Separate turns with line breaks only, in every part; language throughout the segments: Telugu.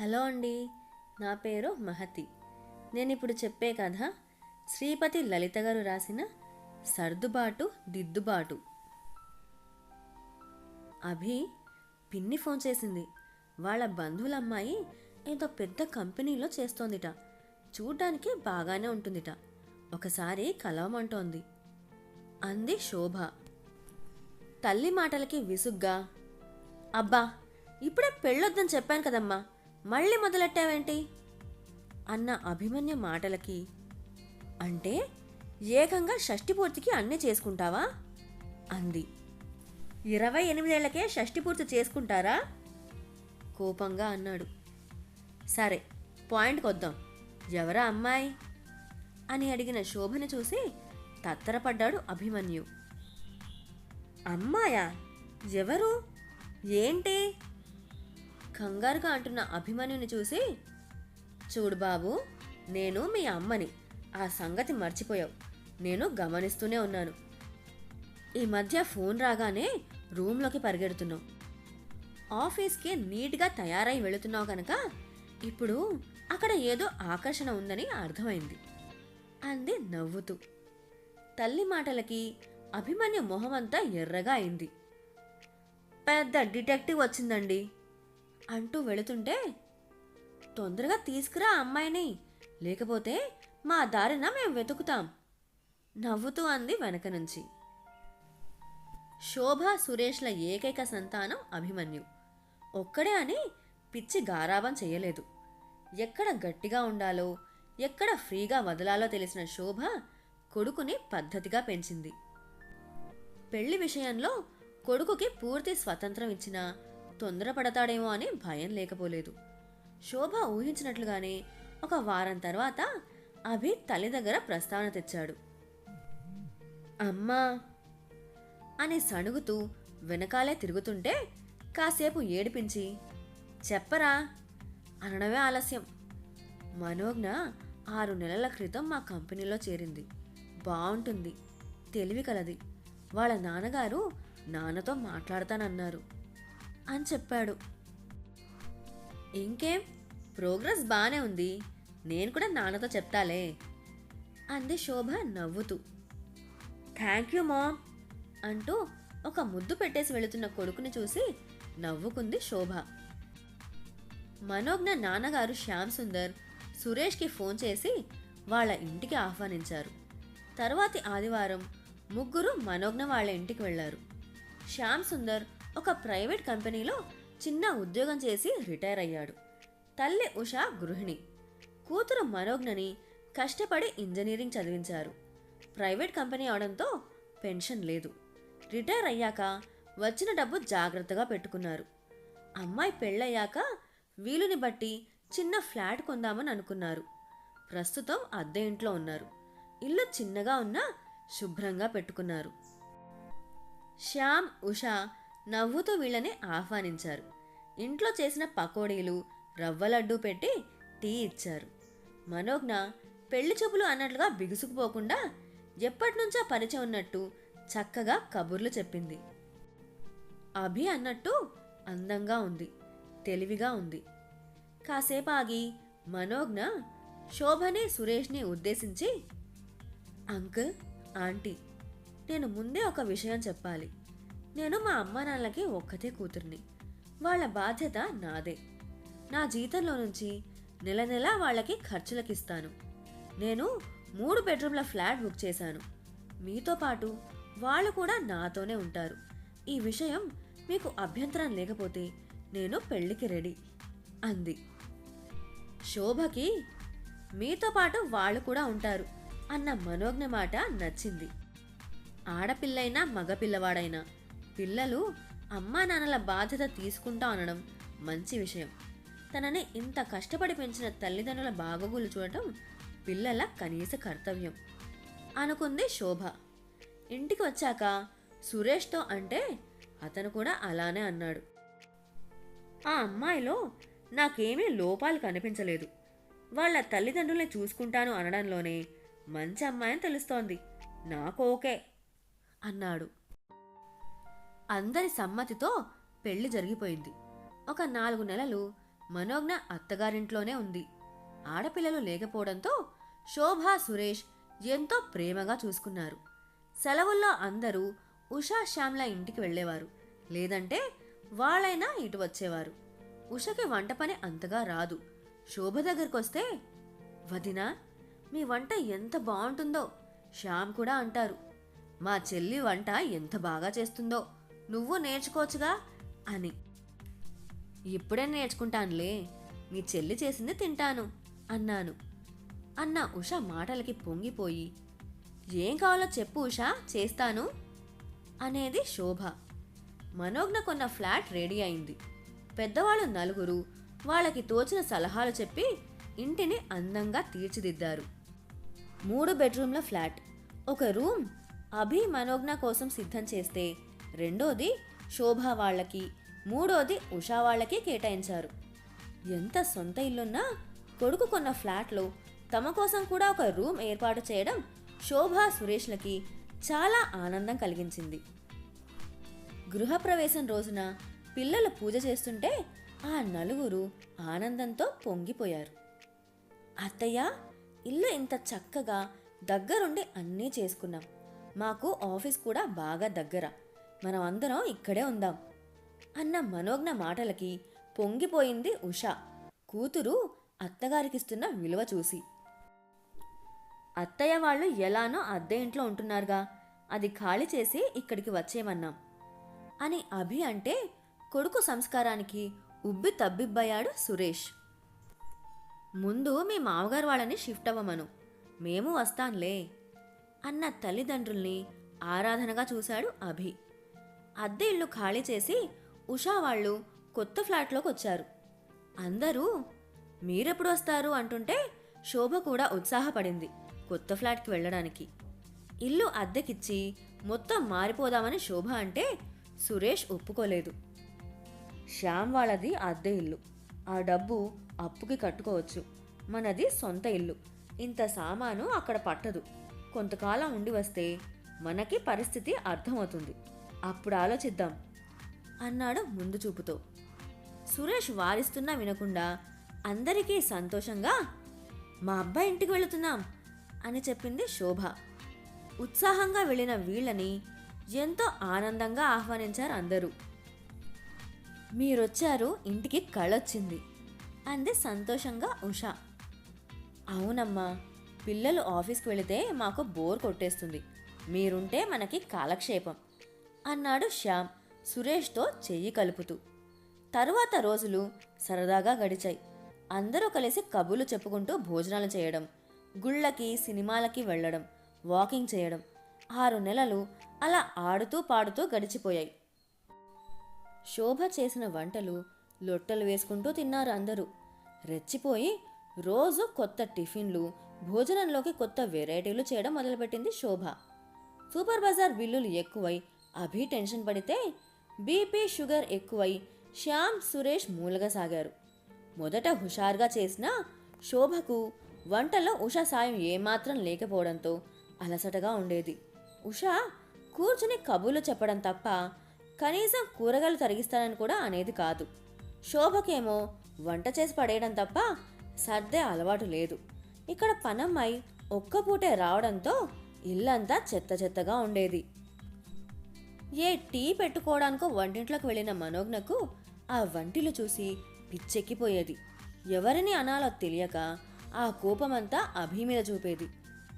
హలో అండి నా పేరు మహతి. నేను ఇప్పుడు చెప్పే కథ శ్రీపతి లలిత గారు రాసిన సర్దుబాటు దిద్దుబాటు. అభి పిన్ని ఫోన్ చేసింది. వాళ్ళ బంధువుల అమ్మాయి ఏదో పెద్ద కంపెనీలో చేస్తోందిట. చూడ్డానికి బాగానే ఉంటుందిట. ఒకసారి కలవమంటోంది. అంది శోభ. తల్లి మాటలకి విసుగ్గా అబ్బా ఇప్పుడే పెళ్ళొద్దని చెప్పాను కదమ్మా. మళ్ళీ మొదలెట్టావేంటి? అన్న అభిమన్య మాటలకి అంటే ఏకంగా షష్ఠి పూర్తికి అన్నీ చేసుకుంటావా? అంది. ఇరవై ఎనిమిదేళ్ళకే షష్ఠి పూర్తి చేసుకుంటారా? కోపంగా అన్నాడు. సరే పాయింట్కి వద్దాం ఎవరా అమ్మాయి? అని అడిగిన శోభని చూసి తత్తరపడ్డాడు అభిమన్యు. అమ్మాయా? ఎవరు? ఏంటి? కంగారుగా అంటున్న అభిమన్యుని చూసి చూడు బాబు నేను మీ అమ్మని. ఆ సంగతి మర్చిపోయావు. నేను గమనిస్తూనే ఉన్నాను. ఈ మధ్య ఫోన్ రాగానే రూమ్లోకి పరిగెడుతున్నావు. ఆఫీస్కి నీట్గా తయారై వెళుతున్నావు కనుక ఇప్పుడు అక్కడ ఏదో ఆకర్షణ ఉందని అర్థమైంది అంది నవ్వుతూ. తల్లి మాటలకి అభిమన్యు మొహమంతా ఎర్రగా అయింది. పెద్ద డిటెక్టివ్ వచ్చిందండి. అంటూ వెళుతుంటే తొందరగా తీసుకురా అమ్మాయిని. లేకపోతే మా దారిన మేము వెతుకుతాం నవ్వుతూ అంది వెనక నుంచి. శోభ సురేష్ల ఏకైక సంతానం అభిమన్యు. ఒక్కడే అని పిచ్చి గారాబం చేయలేదు. ఎక్కడ గట్టిగా ఉండాలో ఎక్కడ ఫ్రీగా వదలాలో తెలిసిన శోభ కొడుకుని పద్ధతిగా పెంచింది. పెళ్ళి విషయంలో కొడుకుకి పూర్తి స్వతంత్రం ఇచ్చినా తొందరపడతాడేమో అని భయం లేకపోలేదు. శోభ ఊహించినట్లుగానే ఒక వారం తర్వాత అభి తల్లి దగ్గర ప్రస్తావన తెచ్చాడు. అమ్మా! అని సణుగుతూ వెనకాలే తిరుగుతుంటే కాసేపు ఏడిపించి చెప్పరా? అనడమే ఆలస్యం. మనోజ్ఞ ఆరు నెలల క్రితం మా కంపెనీలో చేరింది. బాగుంటుంది తెలివి కలది. వాళ్ళ నాన్నగారు నాన్నతో మాట్లాడతానన్నారు. అని చెప్పాడు. ఇంకేం? ప్రోగ్రెస్ బాగానే ఉంది. నేను కూడా నాన్నతో చెప్తాలే అంది శోభ నవ్వుతూ. థ్యాంక్ యూ మామ్ అంటూ ఒక ముద్దు పెట్టేసి వెళుతున్న కొడుకుని చూసి నవ్వుకుంది శోభ. మనోజ్ఞ నాన్నగారు శ్యామ్ సుందర్ సురేష్కి ఫోన్ చేసి వాళ్ళ ఇంటికి ఆహ్వానించారు. తర్వాతి ఆదివారం ముగ్గురు మనోజ్ఞ వాళ్ళ ఇంటికి వెళ్ళారు శ్యామ్ సుందర్ ఒక ప్రైవేట్ కంపెనీలో చిన్న ఉద్యోగం చేసి రిటైర్ అయ్యాడు. తల్లి ఉషా గృహిణి. కూతురు మనోజ్ఞని కష్టపడి ఇంజనీరింగ్ చదివించారు. ప్రైవేట్ కంపెనీ అవడంతో పెన్షన్ లేదు. రిటైర్ అయ్యాక వచ్చిన డబ్బు జాగ్రత్తగా పెట్టుకున్నారు. అమ్మాయి పెళ్ళయ్యాక వీలుని బట్టి చిన్న ఫ్లాట్ కొందామని అనుకున్నారు. ప్రస్తుతం అద్దె ఇంట్లో ఉన్నారు. ఇల్లు చిన్నగా ఉన్నా శుభ్రంగా పెట్టుకున్నారు. శ్యామ్ ఉషా నవ్వుతూ వీళ్ళని ఆహ్వానించారు. ఇంట్లో చేసిన పకోడీలు రవ్వ లడ్డూ పెట్టి టీ ఇచ్చారు. మనోజ్ఞ పెళ్ళి చూపులు అన్నట్లుగా బిగుసుకుపోకుండా ఎప్పటినుంచో పరిచయం ఉన్నట్టు చక్కగా కబుర్లు చెప్పింది. అభి అన్నట్టు అందంగా ఉంది తెలివిగా ఉంది. కాసేపు ఆగి మనోజ్ఞ శోభని సురేష్ని ఉద్దేశించి అంకుల్ ఆంటీ నేను ముందే ఒక విషయం చెప్పాలి. నేను మా అమ్మ నాన్నలకి ఒక్కతే కూతుర్ని. వాళ్ళ బాధ్యత నాదే. నా జీతంలో నుంచి నెల నెలా వాళ్ళకి ఖర్చులకిస్తాను. నేను మూడు బెడ్రూమ్ల ఫ్లాట్ బుక్ చేశాను. మీతో పాటు వాళ్ళు కూడా నాతోనే ఉంటారు. ఈ విషయం మీకు అభ్యంతరం లేకపోతే నేను పెళ్ళికి రెడీ అంది. శోభకి మీతో పాటు వాళ్ళు కూడా ఉంటారు అన్న మనోజ్ఞ మాట నచ్చింది. ఆడపిల్లైనా మగపిల్లవాడైనా పిల్లలు అమ్మా నాన్నల బాధ్యత తీసుకుంటా అనడం మంచి విషయం. తనని ఇంత కష్టపడి పెంచిన తల్లిదండ్రుల బాగోగులు చూడటం పిల్లల కనీస కర్తవ్యం. అనుకుంది శోభ. ఇంటికి వచ్చాక సురేష్తో అంటే అతను కూడా అలానే అన్నాడు. ఆ అమ్మాయిలో నాకేమీ లోపాలు కనిపించలేదు. వాళ్ళ తల్లిదండ్రుల్ని చూసుకుంటాను అనడంలోనే మంచి అమ్మాయని తెలుస్తోంది. నాకు ఓకే అన్నాడు. అందరి సమ్మతితో పెళ్ళి జరిగిపోయింది. ఒక నాలుగు నెలలు మనోజ్ఞ అత్తగారింట్లోనే ఉంది. ఆడపిల్లలు లేకపోవడంతో శోభ సురేష్ ఎంతో ప్రేమగా చూసుకున్నారు. సెలవుల్లో అందరూ ఉషా శ్యామ్ల ఇంటికి వెళ్ళేవారు. లేదంటే వాళ్ళైనా ఇటు వచ్చేవారు. ఉషకి వంట పని అంతగా రాదు. శోభ దగ్గరకొస్తే వదినా మీ వంట ఎంత బాగుంటుందో? శ్యామ్ కూడా అంటారు. మా చెల్లి వంట ఎంత బాగా చేస్తుందో? నువ్వు నేర్చుకోవచ్చుగా అని. ఇప్పుడే నేర్చుకుంటానులే మీ చెల్లి చేసింది తింటాను అన్నాను. అన్న ఉష మాటలకి పొంగిపోయి ఏం కావాలో చెప్పు ఉష చేస్తాను అనేది శోభ. మనోజ్ఞ కొన్న ఫ్లాట్ రెడీ అయింది. పెద్దవాళ్ళు నలుగురు వాళ్ళకి తోచిన సలహాలు చెప్పి ఇంటిని అందంగా తీర్చిదిద్దారు. మూడు బెడ్రూమ్ల ఫ్లాట్. ఒక రూమ్ అభి మనోజ్ఞ కోసం సిద్ధం చేస్తే రెండోది శోభ వాళ్ళకి మూడోది ఉషా వాళ్ళకి కేటాయించారు. ఎంత సొంత ఇల్లున్నా కొడుకు కొన్న ఫ్లాట్లో తమ కోసం కూడా ఒక రూమ్ ఏర్పాటు చేయడం శోభ సురేష్లకి చాలా ఆనందం కలిగించింది. గృహప్రవేశం రోజున పిల్లలు పూజ చేస్తుంటే ఆ నలుగురు ఆనందంతో పొంగిపోయారు. అత్తయ్య ఇల్లు ఇంత చక్కగా దగ్గరుండి అన్నీ చేసుకున్నాం. మాకు ఆఫీస్ కూడా బాగా దగ్గర. మనం అందరం ఇక్కడే ఉందాం అన్న మనోజ్ఞ మాటలకి పొంగిపోయింది ఉష. కూతురు అత్తగారికిస్తున్న విలువ చూసి. అత్తయ్య వాళ్ళు ఎలానో అద్దె ఇంట్లో ఉంటున్నారుగా అది ఖాళీ చేసి ఇక్కడికి వచ్చేమన్నాం అని అభి అంటే కొడుకు సంస్కారానికి ఉబ్బి తబ్బిబ్బయ్యాడు సురేష్. ముందు మీ మామగారు వాళ్ళని షిఫ్ట్ అవ్వమను మేము వస్తాంలే అన్న తల్లిదండ్రుల్ని ఆరాధనగా చూశాడు అభి. అద్దె ఇల్లు ఖాళీ చేసి ఉషా వాళ్ళు కొత్త ఫ్లాట్లోకి వచ్చారు. అందరూ మీరెప్పుడు వస్తారు? అంటుంటే శోభ కూడా ఉత్సాహపడింది కొత్త ఫ్లాట్కి వెళ్ళడానికి. ఇల్లు అద్దెకిచ్చి మొత్తం మారిపోదామని శోభ అంటే సురేష్ ఒప్పుకోలేదు. శ్యామ్ వాళ్ళది అద్దె ఇల్లు. ఆ డబ్బు అప్పుకి కట్టుకోవచ్చు. మనది సొంత ఇల్లు. ఇంత సామాను అక్కడ పట్టదు. కొంతకాలం ఉండి వస్తే మనకి పరిస్థితి అర్థమవుతుంది. అప్పుడు ఆలోచిద్దాం అన్నాడు ముందు చూపుతో. సురేష్ వారిస్తున్నా వినకుండా అందరికీ సంతోషంగా మా అబ్బాయి ఇంటికి వెళుతున్నాం అని చెప్పింది శోభ. ఉత్సాహంగా వెళ్ళిన వీళ్ళని ఎంతో ఆనందంగా ఆహ్వానించారు అందరూ. మీరొచ్చారు ఇంటికి కళొచ్చింది అంది సంతోషంగా ఉష. అవునమ్మా పిల్లలు ఆఫీస్కి వెళితే మాకు బోర్ కొట్టేస్తుంది. మీరుంటే మనకి కాలక్షేపం. అన్నాడు శ్యామ్ సురేష్తో చెయ్యి కలుపుతూ. తరువాత రోజులు సరదాగా గడిచాయి. అందరూ కలిసి కబుర్లు చెప్పుకుంటూ భోజనాలు చేయడం గుళ్ళకి సినిమాలకి వెళ్ళడం వాకింగ్ చేయడం ఆరు నెలలు అలా ఆడుతూ పాడుతూ గడిచిపోయాయి. శోభ చేసిన వంటలు లొట్టలు వేసుకుంటూ తిన్నారు అందరూ. రెచ్చిపోయి రోజు కొత్త టిఫిన్లు భోజనంలోకి కొత్త వెరైటీలు చేయడం మొదలుపెట్టింది శోభ. సూపర్ బజార్ బిల్లులు ఎక్కువై అభి టెన్షన్ పడితే బీపీ షుగర్ ఎక్కువై శ్యామ్ సురేష్ మూలగసాగారు మొదట హుషారుగా చేసిన శోభకు వంటలో ఉష సాయం ఏమాత్రం లేకపోవడంతో అలసటగా ఉండేది. ఉష కూర్చుని కబుర్లు చెప్పడం తప్ప కనీసం కూరగాయలు తరిగిస్తానని కూడా అనేది కాదు. శోభకేమో వంట చేసి పడేయడం తప్ప సర్దే అలవాటు లేదు. ఇక్కడ పనమ్మాయి ఒక్క పూటే రావడంతో ఇల్లంతా చెత్త చెత్తగా ఉండేది. ఏ టీ పెట్టుకోవడానికో వంటింట్లోకి వెళ్ళిన మనోజ్ఞకు ఆ వంటిలు చూసి పిచ్చెక్కిపోయేది. ఎవరిని అనాలో తెలియక ఆ కోపమంతా అభి మీద చూపేది.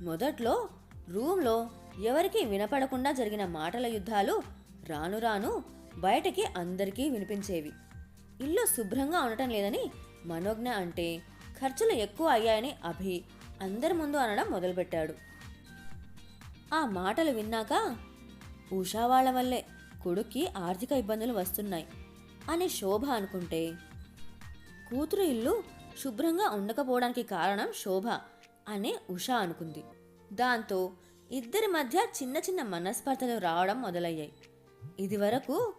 మొదట్లో రూమ్లో ఎవరికీ వినపడకుండా జరిగిన మాటల యుద్ధాలు రాను రాను బయటకి అందరికీ వినిపించేవి. ఇల్లు శుభ్రంగా ఉండటం లేదని మనోజ్ఞ అంటే ఖర్చులు ఎక్కువ అయ్యాయని అభి అందరి ముందు అనడం మొదలుపెట్టాడు. ఆ మాటలు విన్నాక ఉషా వాళ్ళ వల్లే కొడుక్కి ఆర్థిక ఇబ్బందులు వస్తున్నాయి అని శోభ అనుకుంటే. కూతురు ఇల్లు శుభ్రంగా ఉండకపోవడానికి కారణం శోభ అని ఉషా అనుకుంది. దాంతో ఇద్దరి మధ్య చిన్న చిన్న మనస్పర్ధలు రావడం మొదలయ్యాయి. ఇదివరకు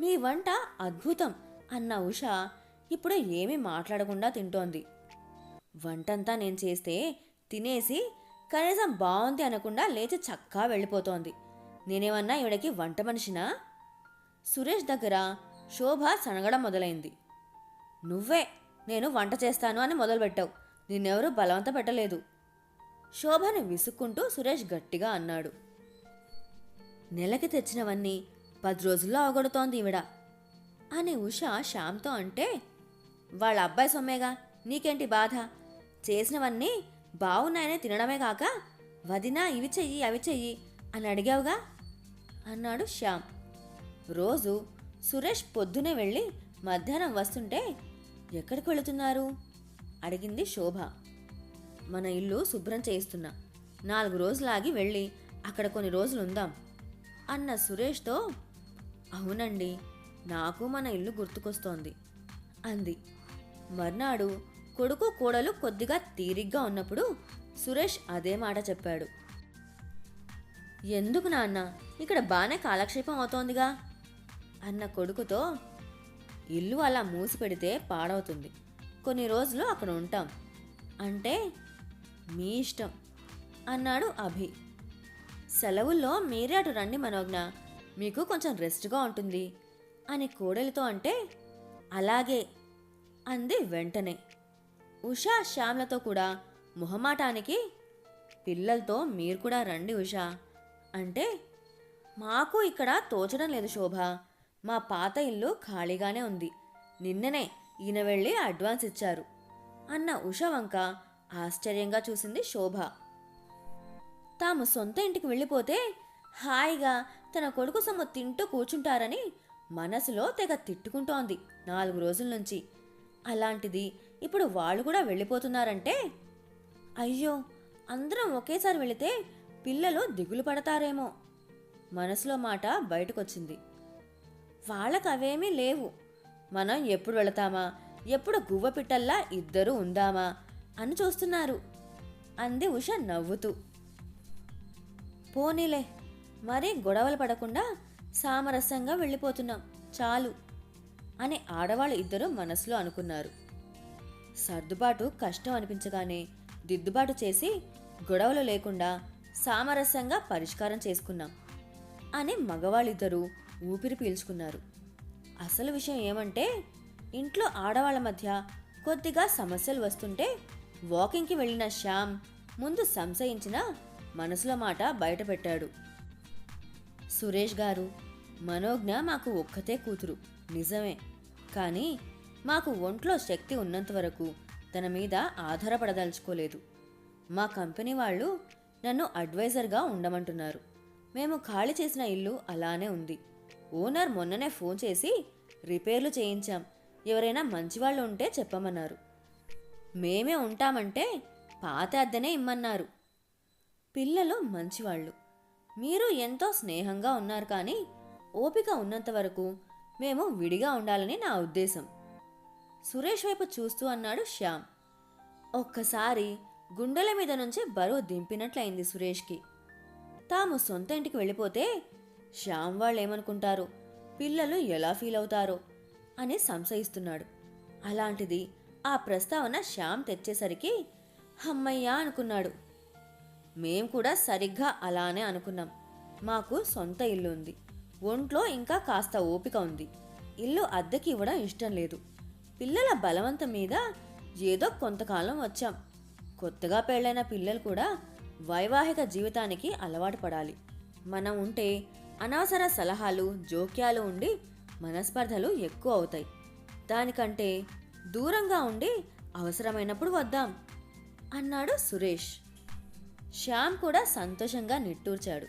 మీ వంట అద్భుతం అన్న ఉష ఇప్పుడు ఏమీ మాట్లాడకుండా తింటోంది. వంటంతా నేను చేస్తే తినేసి కనీసం బాగుంది అనకుండా లేచి చక్కా వెళ్ళిపోతోంది. నేనేమన్నా ఈవిడకి వంట మనిషినా? సురేష్ దగ్గర శోభ సనగడం మొదలైంది. నువ్వే నేను వంట చేస్తాను అని మొదలుపెట్టావు. నిన్నెవరూ బలవంత పెట్టలేదు. శోభని విసుక్కుంటూ సురేష్ గట్టిగా అన్నాడు. నెలకి తెచ్చినవన్నీ పది రోజుల్లో అవగొడుతోంది ఈవిడ అని ఉష శ్యామ్తో అంటే వాళ్ళ అబ్బాయి సొమ్మేగా నీకేంటి బాధ? చేసినవన్నీ బాగున్నాయని తినడమే కాక వదినా ఇవి చెయ్యి అవి చెయ్యి అని అడిగావుగా? అన్నాడు శ్యామ్. రోజు సురేష్ పొద్దునే వెళ్ళి మధ్యాహ్నం వస్తుంటే ఎక్కడికి వెళుతున్నారు? అడిగింది శోభ. మన ఇల్లు శుభ్రం చేయిస్తున్నా. నాలుగు రోజులాగి వెళ్ళి అక్కడ కొన్ని రోజులు ఉందాం అన్న సురేష్తో అవునండి నాకు మన ఇల్లు గుర్తుకొస్తోంది అంది. మర్నాడు కొడుకు కోడలు కొద్దిగా తీరిగ్గా ఉన్నప్పుడు సురేష్ అదే మాట చెప్పాడు. ఎందుకు నాన్న? ఇక్కడ బాగానే కాలక్షేపం అవుతోందిగా అన్న కొడుకుతో ఇల్లు అలా మూసి పెడితే పాడవుతుంది. కొన్ని రోజులు అక్కడ ఉంటాం. అంటే మీ ఇష్టం అన్నాడు అభి. సెలవుల్లో మీరే అటు రండి మనోజ్ఞ మీకు కొంచెం రెస్ట్గా ఉంటుంది అని కోడలితో అంటే అలాగే అంది వెంటనే. ఉషా శ్యామ్లతో కూడా మొహమాటానికి పిల్లలతో మీరు కూడా రండి ఉషా అంటే మాకు ఇక్కడ తోచడం లేదు శోభ. మా పాత ఇల్లు ఖాళీగానే ఉంది. నిన్ననే ఈయన వెళ్ళి అడ్వాన్స్ ఇచ్చారు అన్న ఉష వంక ఆశ్చర్యంగా చూసింది శోభ. తాము సొంత ఇంటికి వెళ్ళిపోతే హాయిగా తన కొడుకు సొమ్ము తింటూ కూర్చుంటారని మనసులో తెగ తిట్టుకుంటోంది నాలుగు రోజుల నుంచి. అలాంటిది ఇప్పుడు వాళ్ళు కూడా వెళ్ళిపోతున్నారంటే? అయ్యో అందరం ఒకేసారి వెళితే పిల్లలు దిగులు పడతారేమో. మనసులో మాట బయటకొచ్చింది. వాళ్ళకు అవేమీ లేవు. మనం ఎప్పుడు వెళతామా? ఎప్పుడు గువ్వ పిట్టల్లా ఇద్దరూ ఉందామా? అని చూస్తున్నారు. అంది ఉష నవ్వుతూ. పోనీలే మరీ గొడవలు పడకుండా సామరస్యంగా వెళ్ళిపోతున్నాం. చాలు అని ఆడవాళ్ళు ఇద్దరు మనసులో అనుకున్నారు. సర్దుబాటు కష్టం అనిపించగానే దిద్దుబాటు చేసి గొడవలు లేకుండా సామరస్యంగా పరిష్కారం చేసుకున్నాం. అని మగవాళ్ళిద్దరూ ఊపిరి పీల్చుకున్నారు. అసలు విషయం ఏమంటే ఇంట్లో ఆడవాళ్ళ మధ్య కొద్దిగా సమస్యలు వస్తుంటే వాకింగ్కి వెళ్ళిన శ్యామ్ ముందు సంశయించిన మనసులో మాట బయటపెట్టాడు. సురేష్ గారు మనోజ్ఞ మాకు ఒక్కతే కూతురు నిజమే. కానీ మాకు ఒంట్లో శక్తి ఉన్నంత వరకు తన మీద ఆధారపడదలుచుకోలేదు. మా కంపెనీ వాళ్ళు నన్ను అడ్వైజర్గా ఉండమంటున్నారు. మేము ఖాళీ చేసిన ఇల్లు అలానే ఉంది. ఓనర్ మొన్ననే ఫోన్ చేసి రిపేర్లు చేయించాం. ఎవరైనా మంచివాళ్ళు ఉంటే చెప్పమన్నారు. మేమే ఉంటామంటే పాత అద్దెనే ఇమ్మన్నారు. పిల్లలు మంచివాళ్ళు. మీరు ఎంతో స్నేహంగా ఉన్నారు కానీ ఓపిక ఉన్నంత వరకు మేము విడిగా ఉండాలని నా ఉద్దేశం. సురేష్ వైపు చూస్తూ అన్నాడు శ్యామ్. ఒక్కసారి గుండెల మీద నుంచి బరువు దింపినట్లయింది సురేష్కి. తాము సొంత ఇంటికి వెళ్ళిపోతే శ్యామ్ వాళ్ళు ఏమనుకుంటారు పిల్లలు ఎలా ఫీల్ అవుతారో? అని సంశయిస్తున్నాడు. అలాంటిది ఆ ప్రస్తావన శ్యామ్ తెచ్చేసరికి హమ్మయ్యా అనుకున్నాడు. మేం కూడా సరిగ్గా అలానే అనుకున్నాం. మాకు సొంత ఇల్లు ఉంది ఒంట్లో ఇంకా కాస్త ఓపిక ఉంది. ఇల్లు అద్దెకి ఇవ్వడం ఇష్టం లేదు. పిల్లల బలవంతం మీద ఏదో కొంతకాలం వచ్చాం. కొత్తగా పెళ్ళైన పిల్లలు కూడా వైవాహిక జీవితానికి అలవాటు పడాలి. మనం ఉంటే అనవసర సలహాలు జోక్యాలు ఉండి మనస్పర్ధలు ఎక్కువ అవుతాయి. దానికంటే దూరంగా ఉండి అవసరమైనప్పుడు వద్దాం అన్నాడు సురేష్. శ్యామ్ కూడా సంతోషంగా నిట్టూర్చాడు.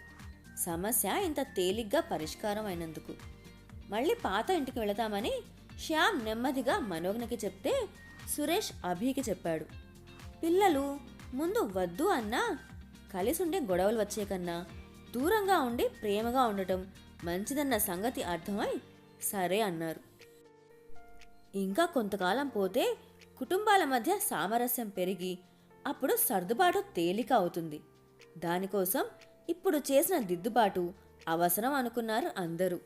సమస్య ఇంత తేలిగ్గా పరిష్కారం అయినందుకు మళ్ళీ పాత ఇంటికి వెళతామని శ్యామ్ నెమ్మదిగా మనోజ్ఞకి చెప్తే సురేష్ అభికి చెప్పాడు. పిల్లలు ముందు వద్దు అన్నా కలిసి ఉండే గొడవలు వచ్చే కన్నా దూరంగా ఉండి ప్రేమగా ఉండటం మంచిదన్న సంగతి అర్థమై సరే అన్నారు. ఇంకా కొంతకాలం పోతే కుటుంబాల మధ్య సామరస్యం పెరిగి అప్పుడు సర్దుబాటు తేలిక అవుతుంది. దానికోసం ఇప్పుడు చేసిన దిద్దుబాటు అవసరం అనుకున్నారు అందరూ.